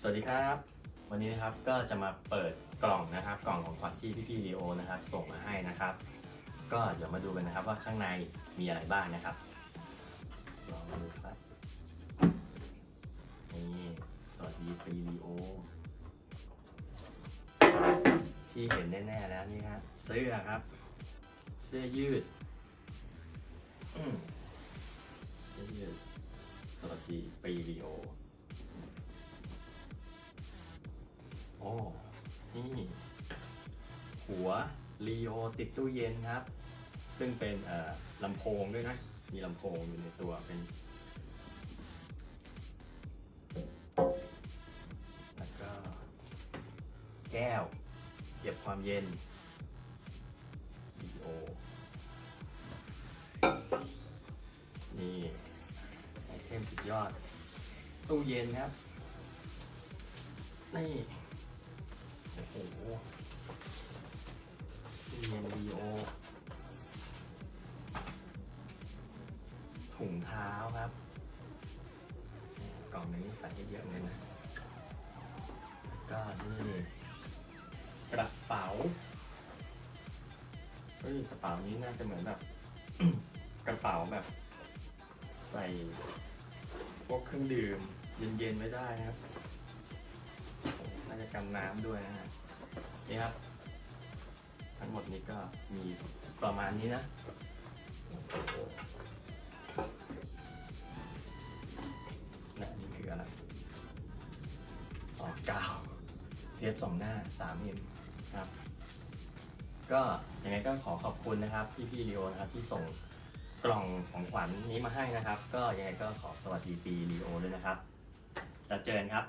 สวัสดีครับ วันนี้นะครับก็จะมาเปิดกล่องนะครับ กล่องของขวัญที่พี่พี่ๆลีโอนะครับส่งมาให้นะครับ ก็เดี๋ยวมาดูกันนะครับว่าข้างในมีอะไรบ้างนะครับลองดูครับนี่สวัสดีปีลีโอที่เห็นแน่ๆแล้วนี่ครับเสื้อครับ เสื้อยืดเสื้อยืดสวัสดีปีลีโอ นี่หัวรีโอติดตู้เย็นครับ ซึ่งเป็นลำโพงด้วยนะ มีลำโพงอยู่ในตัวเป็นแล้วก็ แก้ว เก็บความเย็นรีโอนี่ไอเทมสุดยอด ตู้เย็นครับ นี่ อ้โหตู้เย็นดีโอ ถุงเท้าครับ กล่องนี้ใส่เยอะเหมือนกันนะแล้วก็นี่กระเป๋า เฮ้ยกระเป๋านี้น่าจะเหมือนแบบ กระเป๋าแบบ ใส่พวกเครื่องดื่ม เย็นๆไม่ได้นะครับน่าจะกันน้ำด้วยนะฮะ นี่ครับ ทั้งหมดนี้ก็มีประมาณนี้นะโอ้โหนะนี่คืออะไรอ๋อกาวเทียบสองหน้าสามเอ็มครับ ก็ยังไงก็ขอขอบคุณนะครับพี่พี่ลีโอนะครับที่ส่งกล่องของขวัญนี้มาให้นะครับ ก็ยังไงก็ขอสวัสดีปีลีโอด้วยนะครับแล้วเจอกันครับ